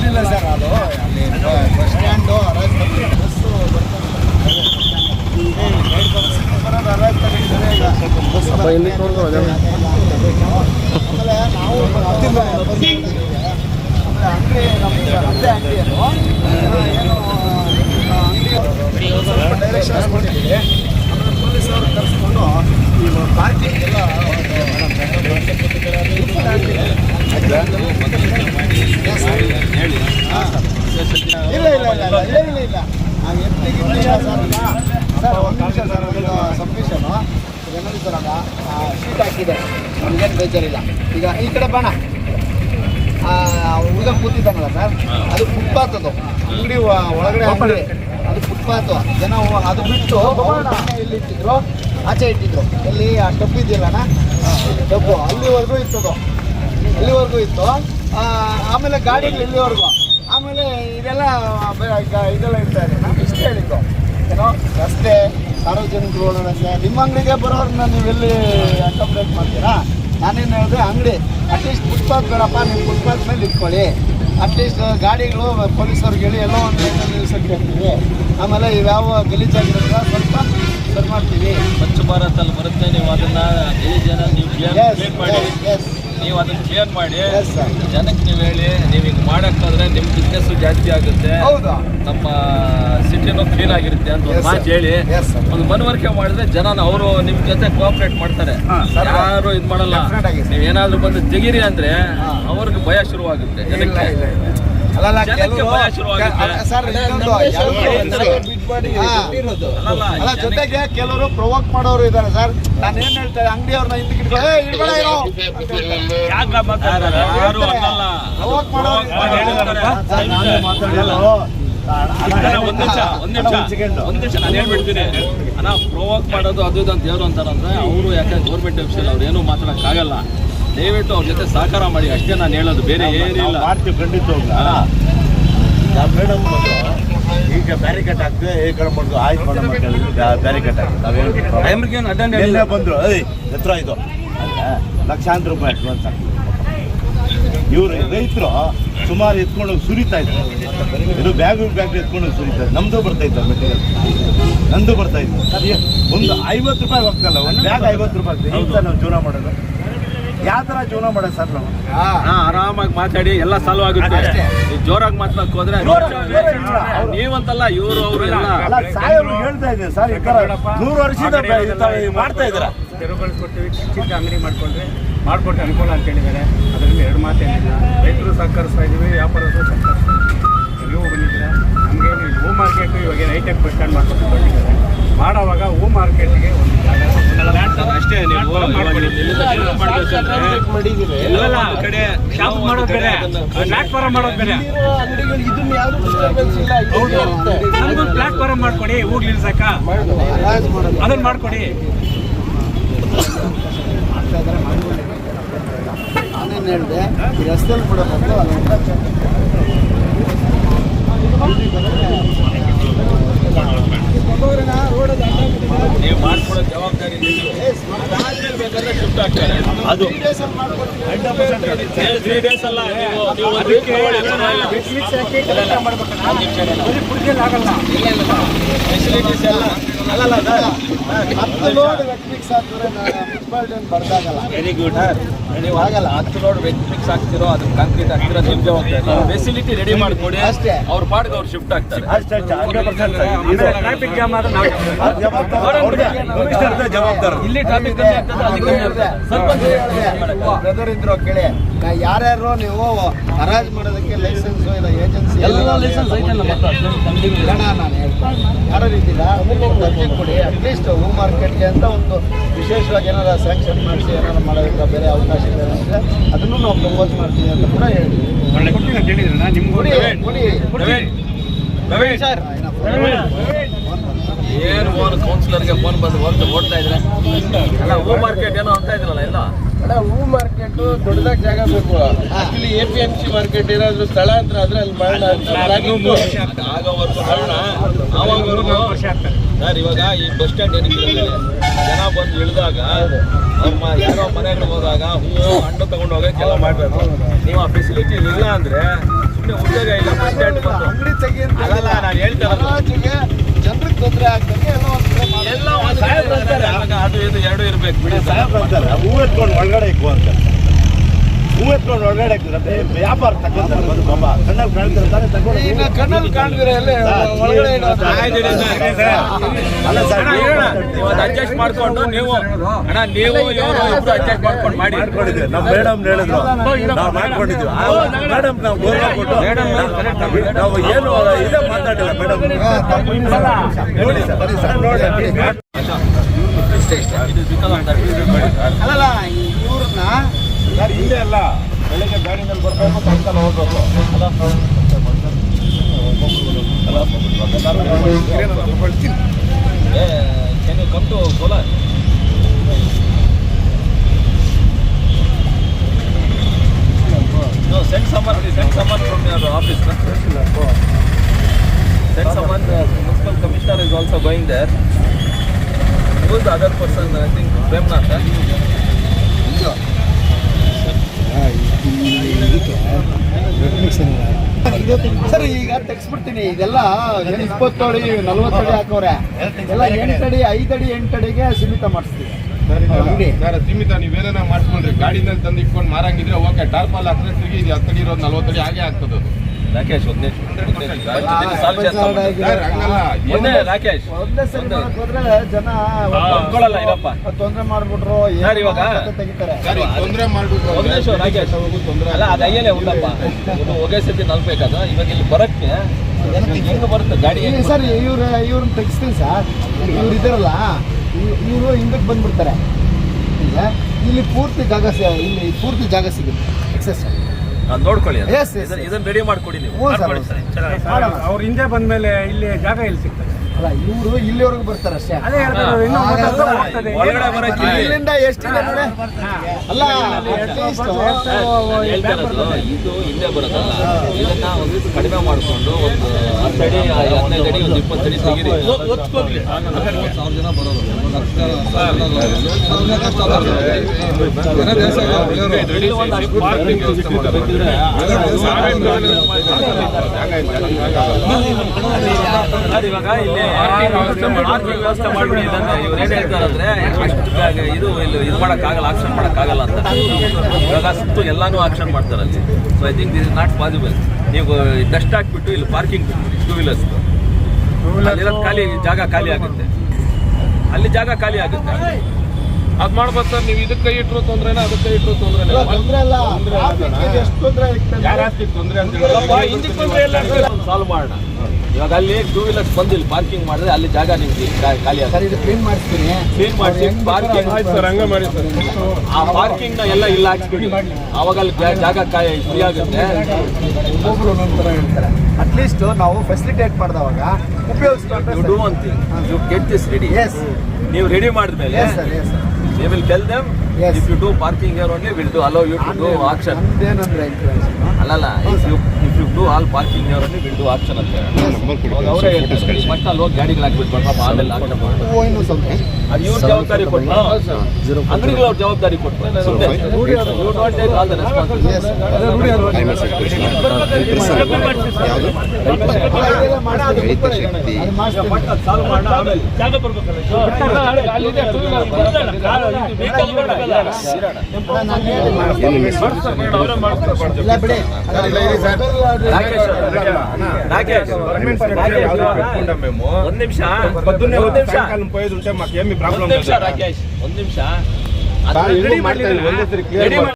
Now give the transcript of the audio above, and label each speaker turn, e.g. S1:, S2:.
S1: ಇಲ್ಲ ಸರ್ ಅದು ಅಲ್ಲಿ ಬಸ್ ಸ್ಟ್ಯಾಂಡು ಹರಾಜ್ ಬಸ್ಸು ಬರೋದು ಹರಾಜ್ ತಗೊಂಡಿದ್ದಾರೆ ಈಗ
S2: ಇಲ್ಲಿ
S1: ಆಮೇಲೆ ನಾವು ಹತ್ತಿರ ಆಮೇಲೆ ಅಂಗಡಿ ನಮ್ದು ನಮ್ಮದೇ ಅಂಗಡಿಯನ್ನು ಅದು ಏನು ಅಂಗಡಿ ಡೈರೆಕ್ಷನ್ಸ್ ಕೊಟ್ಟಿದ್ದೀವಿ ಆಮೇಲೆ ಪೊಲೀಸರು ಕರೆಸ್ಕೊಂಡು ಇಲ್ಲ ಇಲ್ಲ ಇಲ್ಲ ಇಲ್ಲ ಇಲ್ಲ ಸರ್ ಒಂದು ನಿಮಿಷ ಸರ್ ಶೀಟ್ ಹಾಕಿದೆ ನಮಗೇನು ಬೇಜಾರಿಲ್ಲ ಈಗ ಈ ಕಡೆ ಬಾಣ ಹುಡುಗ ಕೂತಿದ್ದಾನಲ್ಲ ಸರ್ ಅದು ಫುಟ್ಪಾತ್ ಅದು ಅಂಗಡಿ ಒಳಗಡೆ ಫುಟ್ಪಾತ್ ಜನ ಅದು ಬಿಟ್ಟು ಇಲ್ಲಿ ಇಟ್ಟಿದ್ರು. ಆಚೆ ಇಟ್ಟಿದ್ರು. ಇಲ್ಲಿ ಆ ಡಬ್ಬು ಇದೆಯಲ್ಲಣ ಡಬ್ಬು ಅಲ್ಲಿವರೆಗೂ ಇತ್ತು ಅದು. ಅಲ್ಲಿವರೆಗೂ ಇತ್ತು. ಆಮೇಲೆ ಗಾಡಿಗಳು ಇಲ್ಲಿವರೆಗೂ. ಆಮೇಲೆ ಇದೆಲ್ಲ ಇದೆಲ್ಲ ಇರ್ತಾರೆ ನಾನು ಇಷ್ಟು ಹೇಳಿದ್ದು. ಏನೋ ರಸ್ತೆ ಸಾರ್ವಜನಿಕರು ಓಡಾಡೋಕ್ಕೆ ನಿಮ್ಮ ಅಂಗಡಿಗೆ ಬರೋರನ್ನ ನೀವೆಲ್ಲಿ ಅಕಾಮಡೇಟ್ ಮಾಡ್ತೀರಾ? ನಾನೇನು ಹೇಳಿದೆ, ಅಂಗಡಿ. ಅಟ್ಲೀಸ್ಟ್ ಫುಟ್ಪಾತ್ ಬೇಡಪ್ಪ ನೀವು ಫುಟ್ಪಾತ್ ಮೇಲೆ ಇಟ್ಕೊಳ್ಳಿ ಅಟ್ಲೀಸ್ಟ್ ಗಾಡಿಗಳು ಪೊಲೀಸವ್ರಿಗೆ ಹೇಳಿ ಎಲ್ಲೋ ಒಂದು ನಿಲ್ಸಕ್ಕೆ ಹೇಳ್ತೀವಿ ಆಮೇಲೆ ಇವ್ಯಾವ ಗಲೀಜಾಗಿರೋದ್ರ ಸ್ವಲ್ಪ ಸರಿ ಮಾಡ್ತೀವಿ.
S3: ಸ್ವಚ್ಛ ಭಾರತ್ ಅಲ್ಲಿ ಬರುತ್ತೆ ನೀವು ಅದನ್ನ ಗಲೀಜನ ಜನ ನೀವು ಕ್ಲಿಯರ್ ಮಾಡಿ. ನೀವು ಅದನ್ನ ಕ್ಲಿಯರ್ ಮಾಡಿ. ಜನಕ್ಕೆ ನೀವು ಹೇಳಿ ನೀವು ಹಿಂಗೆ ಮಾಡಕ್ಕಾದ್ರೆ ನಿಮ್ಮ ಬಿಸ್ನೆಸ್ ಜಾಸ್ತಿ ಆಗುತ್ತೆ. ನಮ್ಮ ಸಿಟಿನೂ ಕ್ಲೀನ್ ಆಗಿರುತ್ತೆ ಅಂತ ಒಂದು ಮಾತು ಹೇಳಿ. ಒಂದು ಮನವರಿಕೆ ಮಾಡಿದ್ರೆ ಜನ ಅವರು ನಿಮ್ಮ ಜೊತೆ ಕೋಆಪರೇಟ್ ಮಾಡ್ತಾರೆ. ಯಾರು ಇದು ಮಾಡಲ್ಲ. ನೀವು ಏನಾದ್ರು ಬಂದು ತೆಗೀರಿ ಅಂದ್ರೆ. ಅವ್ರಿಗೆ ಭಯ ಶುರುವಾಗುತ್ತೆ ಜನಕ್ಕೆ.
S1: ಅಲ್ಲಲ್ಲ. ಸರ್ ಅಲ್ಲ ಜೊತೆಗೆ ಕೆಲವರು ಪ್ರವೋಕ್ ಮಾಡೋರು ಇದ್ದಾರೆ ಸರ್. ನಾನು ಏನ್ ಹೇಳ್ತಾರೆ ಅಂಗಡಿಯವ್ರನ್ನ ಹಿಂದಕ್ಕೆ ಪ್ರವೋಕ್ ಮಾಡೋರು
S3: ಒಂದ್ ನಿಮಿಷ ಒಂದ್ ನಿಮಿಷ ಒಂದ್ ನಿಮಿಷ ನಾನು ಹೇಳ್ಬಿಡ್ತೀನಿ. ಅಣ್ಣ ಪ್ರೊವೋಕ್ ಮಾಡೋದು ಅದು ಇದು ಅಂತ ದೇವ್ರು ಅಂತಾರಂದ್ರೆ ಅವರು ಯಾಕಂದ್ರೆ ಗೌರ್ಮೆಂಟ್ ಆಫೀಸಲ್ಲಿ ಅವ್ರು ಏನೂ ಮಾತಾಡೋಕ್ಕಾಗಲ್ಲ. ದಯವಿಟ್ಟು ಅವ್ರ ಜೊತೆ ಸಹಕಾರ ಮಾಡಿ ಅಷ್ಟೇ ನಾನು ಹೇಳೋದು. ಬೇರೆ ಏನಿಲ್ಲ.
S4: ಮಾಡ್ತೀವಿ ಖಂಡಿತ ಮೇಡಮ್ ಈಗ ಬ್ಯಾರಿಕೇಟ್ ಹಾಕ್ತೀವಿ ಈ ಕಡೆ ಮಾಡೋದು ಆಯ್ತು ಮೇಡಮ್ ಬ್ಯಾರಿಕೇಡ್ ಹಾಕಿ. ನಾವೇನು
S3: ಅಟೆಂಡ್
S4: ನಿನ್ನೆ ಬಂದರು. ಏಯ್ ಎತ್ತರ ಇದು. ಲಕ್ಷಾಂತರ ರೂಪಾಯಿ ಅಡ್ವಾನ್ಸ್ ಹಾಕ್ತೀವಿ ಇವರು ರೈತರು ಸುಮಾರು ಎತ್ಕೊಂಡು ಸುರಿತಾ ಇದ್ರು ಇದು ಬ್ಯಾಗ್ ಬ್ಯಾಗ್ ಎತ್ಕೊಂಡು ಸುರಿತಾ ಇದ್ರು ನಮ್ದು ಬರ್ತಾ ಇದ್ದಾರೆ ಮೆಟೀರಿಯಲ್ ನಂದು ಬರ್ತಾ ಇದ್ದಾರೆ ಒಂದು ಐವತ್ತು ರೂಪಾಯಿ ಹೋಗ್ತಲ್ಲ ಒಂದು ಬ್ಯಾಗ್ ಐವತ್ತು ರೂಪಾಯಿ ಆಗ್ತದೆ. ನಾವು ಜೀವನ ಮಾಡೋದು. ಯಾವ ಥರ ಜೀವನ ಮಾಡೋದು ಸರ್ ನಾವು?
S1: ಹಾ.
S3: ಆರಾಮಾಗಿ ಮಾತಾಡಿ ಎಲ್ಲ ಸಾಲ್ವ್ ಆಗುತ್ತೆ. ಜೋರಾಗಿ ಮಾತಾಡಕ್ ಹೋದ್ರೆ
S4: ಜೋರ- ಜೋರ ಇಲ್ಲ. ಅವ್ರು-
S3: ನೀವಂತಲ್ಲ ಇವರು ಅವರು ಎಲ್ಲ.
S4: ಅಲ್ಲ ಸಾಹೇಬ್ರು ಹೇಳ್ತಾ ಇದ್ದೀನಿ ಸರ್ ಈ ಥರ ನೂರು ವರ್ಷದಿಂದ ಬೆ- ಈ ಥರ ಮಾಡ್ತಾ ಇದ್ರ
S5: ತೆರವುಗೊಳಿಸ್ಕೊಡ್ತೀವಿ ಚಿಕ್ಕ ಅಂಗಡಿ ಮಾಡ್ಕೊಂಡ್ರೆ ಮಾಡ್ಕೊಟ್ಟು ಅನುಕೂಲ ಅಂತ ಹೇಳಿದ್ದಾರೆ ಅದರಲ್ಲಿ ಎರಡು ಮಾತೇನಿಲ್ಲ. ರೈತರು ಸಹಕರಿಸ್ತಾ ಇದ್ದೀವಿ ವ್ಯಾಪಾರಸ್ಥರು ಸಹಕರಿಸ್ತಾ ಇದ್ದೀವಿ. ನೀವು ಬಂದಿದ್ದೀರಾ? ನಮಗೇನು ಹೂ ಮಾರ್ಕೆಟು ಇವಾಗ ಹೈಟೆಕ್ ಬಸ್ ಸ್ಟ್ಯಾಂಡ್ ಮಾಡ್ಕೊಂಡು ಬಂದಿದ್ದಾರೆ. ಮಾಡೋವಾಗ ಹೂ ಮಾರ್ಕೆಟ್ಗೆ ಒಂದು ಜಾಗ
S3: ಅಷ್ಟೇ ನೀವು ಕಡೆ
S5: ಶಾಪ್ ಮಾಡೋದು ಬೇರೆ.
S3: ಅದನ್ನ
S5: ಪ್ಲಾಟ್ಫಾರಮ್ ಮಾಡೋದು ಬೇರೆ. ನಮ್ಗೊಂದು ಪ್ಲಾಟ್ಫಾರಮ್ ಮಾಡ್ಕೊಡಿ ಹೂಗ್ ಸಾಕ
S1: ಹರಾಜ್ ಮಾಡೋದು.
S5: ಅದನ್ನ ಮಾಡ್ಕೊಡಿ.
S1: ನಾನೇನು ಹೇಳಿದೆ ರಸ್ತೆಯಲ್ಲಿ ಕೂಡ ಬಂದು ಅಲ್ಲಿಂದ ರೋಡಲ್ಲಿ
S3: ನೀವು ಮಾಡ್ಕೊಡೋ ಜವಾಬ್ದಾರಿ ಶಿಫ್ಟ್ ಆಗ್ತಾರೆ
S4: ಅದು
S3: days ಅಲ್ಲ ನೀವು. Facilities ಎಲ್ಲ.
S1: ಹತ್ತು ಲೋಡ್ ವೆಟ್ಮಿಕ್ಸ್ ಹಾಕಿದ್ರೆ ಮುನ್ಸಿಪಾಲ್ಟಿ ಬರ್ದಾಗಲ್ಲ
S3: ವೆರಿ ಗುಡ್ ನೀವು ಆಗಲ್ಲ ಹತ್ತು ಲೋಡ್ ವೆಜ್ ಮಿಕ್ಸ್ ಹಾಕ್ತಿರೋ ಅದು ಕಾಂಕ್ರೀಟ್ ಹಾಕ್ತಿರೋ ನಿಮ್ ಜವಾಬ್ದಾರಿ ಫೆಸಿಲಿಟಿ ರೆಡಿ ಮಾಡ್ಕೊಡಿ.
S1: ಅಷ್ಟೇ.
S3: ಅವ್ರ ಪಾಡ್ಗೆ ಅವ್ರು ಶಿಫ್ಟ್ ಆಗ್ತಾರೆ.
S4: ಅಷ್ಟೇ
S5: ಟ್ರಾಫಿಕ್ ಜಾಮ್
S4: ಅದು ಜವಾಬ್ದಾರ.
S3: ಇಲ್ಲಿ ಟ್ರಾಫಿಕ್ ಕಮ್ಮಿ ಆಗ್ತದೆ ಅದಕ್ಕೆ ಕಮ್ಮಿ ಆಗ್ತದೆ. ಸ್ವಲ್ಪ
S1: ಬ್ರದರ್ ಇದ್ರು ಕೇಳಿ ಯಾರ್ಯಾರು ನೀವು ಹರಾಜ್ ಮಾಡೋದಕ್ಕೆ ಲೈಸೆನ್ಸ್ ಇಲ್ಲ ಏಜೆನ್ಸಿ
S3: ಎಲ್ಲ ಲೈಸೆನ್ಸ್ ಐತೆ
S1: ನಾನು ಹೇಳ್ತೀನಿ. ಯಾರು ಇದ್ದೀರಾ? ಅರ್ಜಿ ಕೊಡಿ ಅಟ್ಲೀಸ್ಟ್ ಹೂ ಮಾರ್ಕೆಟ್ಗೆ ಅಂತ ಒಂದು ವಿಶೇಷವಾಗಿ ಏನಾರ ಸ್ಯಾಂಕ್ಷನ್ ಮಾಡಿಸಿ ಏನಾರು ಮಾಡೋದಕ್ಕೆ ಬೇರೆ ಅವಕಾಶ ಇದೆ ಅಂದರೆ ಅದನ್ನು ನಾವು ಪ್ರಪೋಸ್ ಮಾಡ್ತೀವಿ ಅಂತ ಕೂಡ
S5: ಅಂತ
S3: ಪ್ರವೀಣ್ ಸರ್. ಏನು ಓನ್ ಕೌನ್ಸಿಲರ್ಗೆ ಫೋನ್ ಬಂದು ಓಡ್ತಾ ಓಡ್ತಾ ಇದ್ರೆ? ಅಲ್ಲ ಹೂ ಮಾರ್ಕೆಟ್ ಏನೋ ಅಂತ ಇದ್ರಲ್ಲ ಎಲ್ಲ?
S2: ಅಣ್ಣ ಹೂ ಮಾರ್ಕೆಟ್ ದೊಡ್ಡದಾಗಿ ಜಾಗ ಬೇಕು. Actually A P M C market ಏನಾದ್ರು ಸ್ಥಳಾಂತರ ಆದ್ರೆ ಅಲ್ಲಿ ಮಾಡೋಣ ಅಂತ.
S3: ಆಗೋವರೆಗೂ ಮಾಡೋಣ ಆವಾಗವರೆಗೂ ಸರ್ ಇವಾಗ ಈ ಬಸ್ ಸ್ಟ್ಯಾಂಡ್ ಏನಕ್ಕೆ ಜನ ಬಂದು ಇಳಿದಾಗ ನಮ್ಮ ಯಾರೋ ಮನೆಗಳಿಗೆ ಹೋದಾಗ ಹೂವು ಹಣ್ಣು ತಗೊಂಡು ಕೆಲವು ಮಾಡಬೇಕು ನೀವು ಆ ಫೆಸಿಲಿಟಿ ಇಲ್ಲ ಅಂದ್ರೆ ಸುಮ್ಮನೆ ಉದ್ಯೋಗ ಇಲ್ಲ ಬಸ್ ಸ್ಟ್ಯಾಂಡ್ ಬಂದು.
S1: ಅಂಗಡಿ ತೆಗಿ
S3: ನಾನು ಹೇಳ್ತಾ ಇರೋದು.
S1: ಜನರಿಗೆ ತೊಂದರೆ ಆಗ್ತದೆ ಎಲ್ಲ ಒಂದ್
S3: ಅದು ಇದು ಎರಡು ಇರ್ಬೇಕು. ಬಿಡಿ ಸರ್.
S4: ಸಾಹೇಬ್ರು ಅಂತಾರೆ. ಹೂ ಎತ್ಕೊಂಡು ಒಳಗಡೆ ಇಕ್ಕು ವ್ಯಾಪಾರ ತಗೊಂತಾರೆ ಕಣ್ಣಲ್ಲಿ ತಗೊಂಡು
S1: ಈಗ ಕಣ್ಣಲ್ಲಿ ಎಲ್ಲೇ ಒಳಗಡೆ.
S4: ಅಲ್ಲ ಸರ್
S3: ಇವತ್ತು ಅಡ್ಜಸ್ಟ್ ಮಾಡ್ಕೊಂಡು ನೀವು ಅಣ್ಣ ನೀವು ಇವರು ಇಬ್ರು ಅಡ್ಜಸ್ಟ್ ಮಾಡ್ಕೊಂಡು ಮಾಡಿ
S4: ಮಾಡ್ಕೊಂಡಿದ್ವಿ ನಮ್ಮ ಮೇಡಮ್ ಹೇಳಿದ್ರು ನಾವು ಮಾಡ್ಕೊಂಡಿದ್ವಿ ಮೇಡಮ್ ನಾವು ಗೌರವ ಕೊಟ್ಟು ನಾವು ಏನು ಇದೇ ಮಾತಾಡಿಲ್ಲ ಮೇಡಮ್ ನೋಡಿ ಸರ್ ಸರ್ ನೋಡಿ.
S1: ಅಲ್ಲಲ್ಲ ಇವ್ರನ್ನ
S5: ಯಾರ ಇಲ್ಲ ಅಲ್ಲ ಬೆಳ್ಳಿಗೆ ಗಾಡಿನಲ್ಲಿ ಬರಬೇಕು ಅಂತ
S3: ಹೇಳೋದು ಎಲ್ಲಾ ಸಂತೆ ಮಂದಿ ಹೋಗೋದು ಎಲ್ಲಾ ಸಂತೆ ವಕದಾರರು ಸಿಗಿರಲ್ಲ ಅನುಕಳ್ತೀನಿ ಏ ತೆನೆ ಕೊಟ್ಟು ಕೋಲಾ ನೋ ಸೆನ್ ಸಮನ್ ಆಫೀಸ್ ಸೆನ್ ಸಮನ್ ಸೆನ್ commissioner is also going there those ಆಗದ ಫಸನ ಐ ಥಿಂಕ್ ಪ್ರೇಮ್ ನತಾ
S1: ಸರ್ ಈಗ ತೆಗ್ಸ್ಬಿಡ್ತೀನಿ. ಇದೆಲ್ಲ ಇಪ್ಪತ್ತಡಿ ನಲ್ವತ್ತಡಿ ಹಾಕೋರೆ. ಎಲ್ಲ ಎಂಟಡಿ ಐದಡಿ ಎಂಟಡಿಗೆ ಸೀಮಿತ ಮಾಡಿಸ್ತೀವಿ.
S2: ಸರ್ ಸೀಮಿತ ನೀವೇನ ಮಾಡ್ಕೊಂಡ್ರಿ ಗಾಡಿನಲ್ಲಿ ತಂದು ಇಟ್ಕೊಂಡು ಮಾರಂಗಿದ್ರೆ ಓಕೆ ಟಾರ್ಪಾಲ್ ಹಾಕಿದ್ರೆ ತಿರುಗಿ ಇದು ಹತ್ತಡಿ ಇರೋದು ನಲ್ವತ್ತಡಿ ಹಾಗೆ ಆಗ್ತದೆ ಅದು
S3: ರಾಕೇಶ್
S2: ಒಂದನೇ
S3: ಒಂದೇ ರಾಕೇಶ್
S1: ಒಂದೇ ಸರಿ ಮಾಡಕ್ ಜನ
S3: ಒಪ್ಕೊಳ್ಳಲ್ಲ ಇರಪ್ಪ.
S1: ತೊಂದ್ರೆ ಮಾಡ್ಬಿಟ್ರು
S3: ಯಾರು ಇವಾಗ?
S1: ತೆಗಿತಾರೆ.
S2: ತೊಂದ್ರೆ
S3: ಮಾಡ್ಬಿಟ್ರು ಒಂದೇಶ್ ರಾಕೇಶ್
S2: ತೊಂದ್ರೆ
S3: ಅಲ್ಲ ಅದು ಅಯ್ಯಲೇ ಉಂಟಪ್ಪ. ಒಂದು ಒಗೆಸತಿ ಸತಿ ನಲ್ಬೇಕಾದ. ಇವಾಗ ಇಲ್ಲಿ ಬರಕ್ಕೆ ಹೆಂಗ್ ಬರುತ್ತೆ? ಗಾಡಿ
S1: ಸರ್ ಇವ್ರ ಇವ್ರನ್ನ ತೆಗಿಸ್ತೀನಿ ಸರ್. ಇವ್ರು ಇದಾರಲ್ಲ ಇವರು ಹಿಂದಕ್ಕೆ ಬಂದ್ಬಿಡ್ತಾರೆ. ಇಲ್ಲಿ ಪೂರ್ತಿ ಜಾಗ ಇಲ್ಲಿ ಪೂರ್ತಿ ಜಾಗ ಸಿಗುತ್ತೆ. ಎಕ್ಸಸ್
S3: ನೋಡ್ಕೊಳ್ಳಿ ಇದನ್ನ- ರೆಡಿ ಮಾಡ್ಕೊಡಿ ನೀವು.
S1: ಹ್ಞೂ ಸರ್.
S5: ಅವ್ರ ಹಿಂದೆ ಬಂದ್ಮೇಲೆ ಇಲ್ಲಿ ಜಾಗ ಎಲ್ಲಿ ಸಿಗ್ತದೆ?
S1: ಇವರು ಇಲ್ಲಿವರೆಗೂ ಬರ್ತಾರೆ ಅಷ್ಟೇ ಇಲ್ಲಿಂದ ನೋಡಿ ಅಲ್ಲ
S3: ಇದು ಹಿಂದೆ ಬರೋದಲ್ಲ ಇದನ್ನ ಒಂದು ಕಡಿಮೆ ಮಾಡ್ಕೊಂಡು ಒಂದು ಹತ್ತು ಅಡಿ ಹದಿನೈದು ಅಡಿ ಒಂದು ಇಪ್ಪತ್ತು ಅಡಿ ತೆಗೀರಿ ಸಾವಿರ ಜನ ಬರೋದು ಇವಾಗ ಇಲ್ಲಿ ಪಾರ್ಕಿಂಗ್ ವ್ಯವಸ್ಥೆ ಮಾಡ್ಬಿಡಿ ಇಲ್ಲಂದ್ರೆ ಇವ್ರು ಏನು ಹೇಳ್ತಾರಂದ್ರೆ ಅಷ್ಟು ಇದು ಇಲ್ಲಿ ಇದು ಮಾಡೋಕ್ಕಾಗಲ್ಲ ಆಕ್ಷನ್ ಮಾಡೋಕ್ಕಾಗಲ್ಲ ಅಂತ. ಇವಾಗ ಸುತ್ತು ಎಲ್ಲಾನು ಆಕ್ಷನ್ ಮಾಡ್ತಾರೆ ಅಲ್ಲಿ. So I think this is not possible ನೀವು ಡಸ್ಟ್ ಹಾಕ್ಬಿಟ್ಟು ಇಲ್ಲಿ ಪಾರ್ಕಿಂಗ್ ಬಿಟ್ಬಿಡಿ ಟೂ ವೀಲರ್ಸ್ ಅಲ್ಲಿರೋದು ಖಾಲಿ ಜಾಗ ಖಾಲಿ ಆಗುತ್ತೆ. ಅಲ್ಲಿ ಜಾಗ ಖಾಲಿ ಆಗುತ್ತೆ.
S2: ಅದ್ ಮಾಡ್ಬೋದು ಸರ್ ನೀವು ಇದಕ್ಕೆ ಕೈ ಇಟ್ಟರು ತೊಂದ್ರೆನ ಅದಕ್ಕೆ ಕೈ ಇಟ್ಟರು ತೊಂದ್ರೆ
S1: ಇಲ್ಲ, ತೊಂದ್ರೆ ತೊಂದ್ರೆ
S3: ಸಾಲ್ವ್ ಮಾಡೋಣ. ಇವಾಗ ಅಲ್ಲಿ ಟೂ ವೀಲರ್ಸ್ ಬಂದು ಇಲ್ಲಿ ಪಾರ್ಕಿಂಗ್ ಮಾಡಿದ್ರೆ ಅಲ್ಲಿ ಜಾಗ ನಿಮ್ಗೆ ಖಾಲಿ
S1: ಸರ್ ಇದು ಕ್ಲೀನ್ ಮಾಡಿಸ್ತೀನಿ.
S3: ಕ್ಲೀನ್ ಮಾಡಿಸಿ ಪಾರ್ಕಿಂಗ್
S2: ಸರ್ ಹಂಗ ಮಾಡಿ ಸರ್.
S3: ಆ ಪಾರ್ಕಿಂಗ್ನ ಎಲ್ಲ ಇಲ್ಲ ಹಾಕ್ಸ್ಬಿಡಿ ಅವಾಗ ಅಲ್ಲಿ ಜಾಗ ಫ್ರೀ ಆಗುತ್ತೆ.
S1: ಒಬ್ಬೊಬ್ರು ಒಂದೊಂದ್ ಥರ ಹೇಳ್ತಾರೆ. ಅಟ್ಲೀಸ್ಟ್ ನಾವು ಫೆಸಿಲಿಟೇಟ್ ಮಾಡಿದವಾಗ
S3: you
S1: ಉಪಯೋಗಿಸ್ಕೊಂಡ್ರೆ
S3: do one thing you get this ready
S1: yes
S3: ನೀವು ರೆಡಿ ಮಾಡಿದ್ಮೇಲೆ
S1: yes sir yes sir
S3: they will tell them. If you do parking here only will do allow you to do action ಅಲ್ಲಲ್ಲ if you you do all parking ಅವರನ್ನು will do action ಅಂತ ಅವರೇ ಹೇಳ್ತಾರೆ first ಅಲ್ಲಿ ಹೋಗಿ ಗಾಡಿಗಳು ಹಾಕ್ಬಿಟ್ಟು ಪಾಪ ಆಮೇಲೆ ಅದು ಇವ್ರ ಜವಾಬ್ದಾರಿ ಕೊಟ್ಟು ಅಂಗಡಿಗಳು ಅವ್ರ ಜವಾಬ್ದಾರಿ ಕೊಟ್ಟು you don't take all the responsibility.
S1: ಇಲ್ಲ ಬಿಡಿ.
S3: ಒಂದ್ ನಿಮಿಷ. ಒಂದ್ ನಿಮಿಷ ಕಾಲು ನಿಮಿಷ. ಮತ್ತ
S2: ಎಮ್ಮಿ
S3: ಪ್ರಾಬ್ಲಮ್
S2: ಒಂದ್ ನಿಮಿಷಾ
S3: ರೆಡಿ
S2: ಮಾಡ್ತೀವಿ